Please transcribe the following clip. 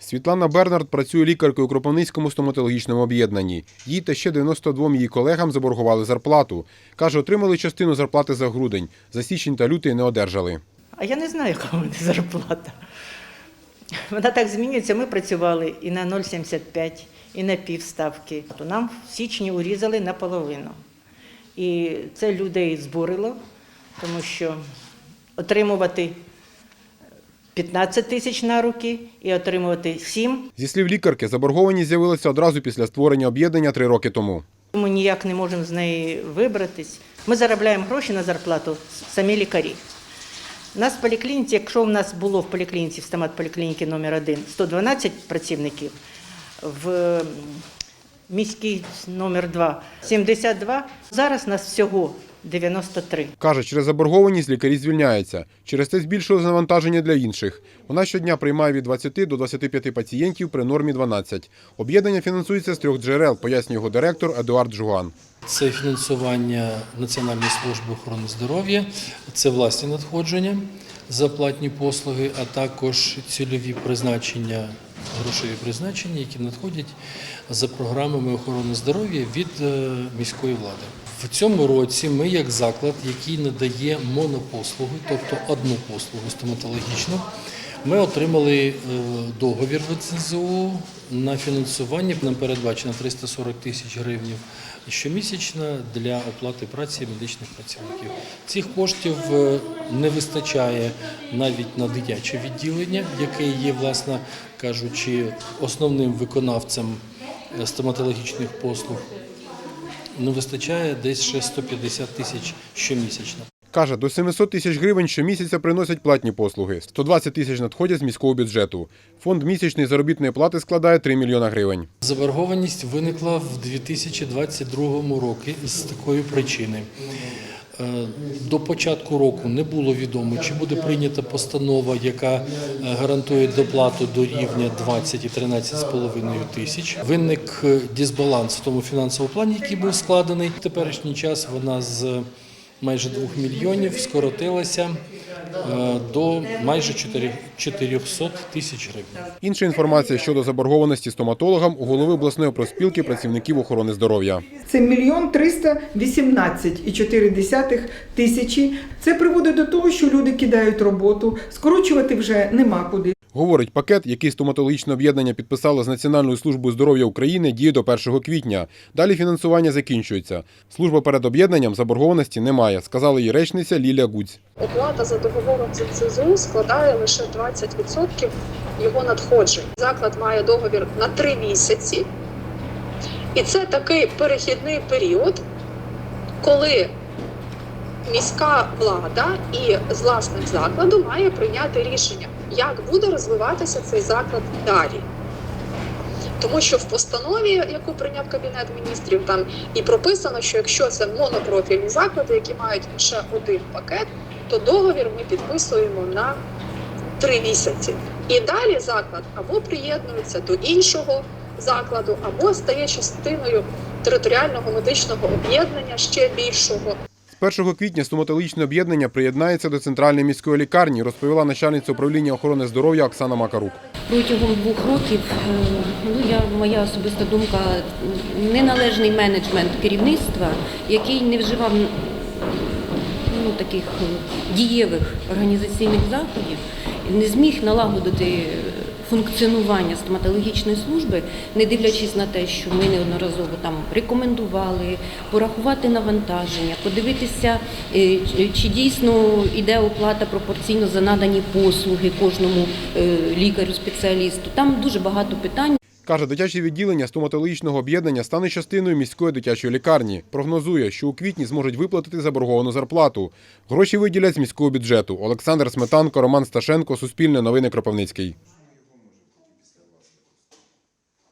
Світлана Бернард працює лікаркою у Кропивницькому стоматологічному об'єднанні. Їй та ще 92 її колегам заборгували зарплату. Каже, отримали частину зарплати за грудень. За січень та лютий не одержали. А я не знаю, яка мене зарплата. Вона так змінюється. Ми працювали і на 0,75, і на півставки. То нам в січні урізали наполовину. І це людей збурило, тому що отримувати 15 тисяч на руки і отримувати 7 Зі слів лікарки, заборгованість з'явилася одразу після створення об'єднання три роки тому. Ми ніяк не можемо з неї вибратись. Ми заробляємо гроші на зарплату самі лікарі. У нас в поліклініці, якщо в нас було в поліклініці, в стомат поліклініки номер 1 112 працівників, в міській номер 2 72, зараз нас всього 93. Каже, через заборгованість лікарі звільняються. Через це збільшилось навантаження для інших. Вона щодня приймає від 20 до 25 пацієнтів при нормі 12. Об'єднання фінансується з трьох джерел, пояснює його директор Едуард Жуган. Це фінансування Національної служби охорони здоров'я, це власні надходження за платні послуги, а також цільові призначення, грошові призначення, які надходять за програмами охорони здоров'я від е, міської влади. В цьому році ми, як заклад, який надає монопослуги, тобто одну послугу стоматологічну, ми отримали е, договір в ЦЗУ на фінансування. Нам передбачено 340 тисяч гривень щомісячно для оплати праці медичних працівників. Цих коштів е, не вистачає навіть на дитяче відділення, яке є, власне кажучи, основним виконавцем е, стоматологічних послуг. Не вистачає десь ще 150 тисяч щомісячно. Каже, до 700 тисяч гривень щомісяця приносять платні послуги. 120 тисяч надходять з міського бюджету. Фонд місячної заробітної плати складає 3 мільйона гривень. Заборгованість виникла в 2022 році з такої причини. Е, До початку року не було відомо, чи буде прийнята постанова, яка е, гарантує доплату до рівня 20 і 13,5 тисяч. Виник е, дисбаланс в тому фінансовому плані, який був складений. В теперішній час вона з майже 2 мільйонів скоротилася е, до майже 4 400 тисяч гривень. Інша інформація щодо заборгованості стоматологам у голови обласної проспілки працівників охорони здоров'я. Це мільйон триста вісімнадцять і чотири десятих тисячі. Це приводить до того, що люди кидають роботу, скорочувати вже нема куди. Говорить, пакет, який стоматологічне об'єднання підписало з Національною службою здоров'я України, діє до 1 квітня. Далі фінансування закінчується. Служба перед об'єднанням заборгованості немає, сказала її речниця Лілія Гудзь. Оплата за договором з ЦЗУ складає лише 20% його надходжень. Заклад має договір на 3 місяці, і це такий перехідний період, коли міська влада і з власник закладу має прийняти рішення, як буде розвиватися цей заклад далі. Тому що в постанові, яку прийняв Кабінет міністрів, там і прописано, що якщо це монопрофільні заклади, які мають лише один пакет, то договір ми підписуємо на три місяці. І далі заклад або приєднується до іншого закладу, або стає частиною територіального медичного об'єднання ще більшого. З 1 квітня стоматологічне об'єднання приєднається до центральної міської лікарні, розповіла начальниця управління охорони здоров'я Оксана Макарук. Протягом двох років, е, ну я моя особиста думка, неналежний менеджмент керівництва, який не вживав ну, таких е, дієвих організаційних заходів, не зміг налагодити функціонування стоматологічної служби, не дивлячись на те, що ми неодноразово там рекомендували порахувати навантаження, подивитися, е, чи дійсно йде оплата пропорційно за надані послуги кожному е, лікарю-спеціалісту. Там дуже багато питань. Каже, дитяче відділення стоматологічного об'єднання стане частиною міської дитячої лікарні. Прогнозує, що у квітні зможуть виплатити заборговану зарплату. Гроші виділять з міського бюджету. Олександр Сметанко, Роман Сташенко, Суспільне новини Кропивницький.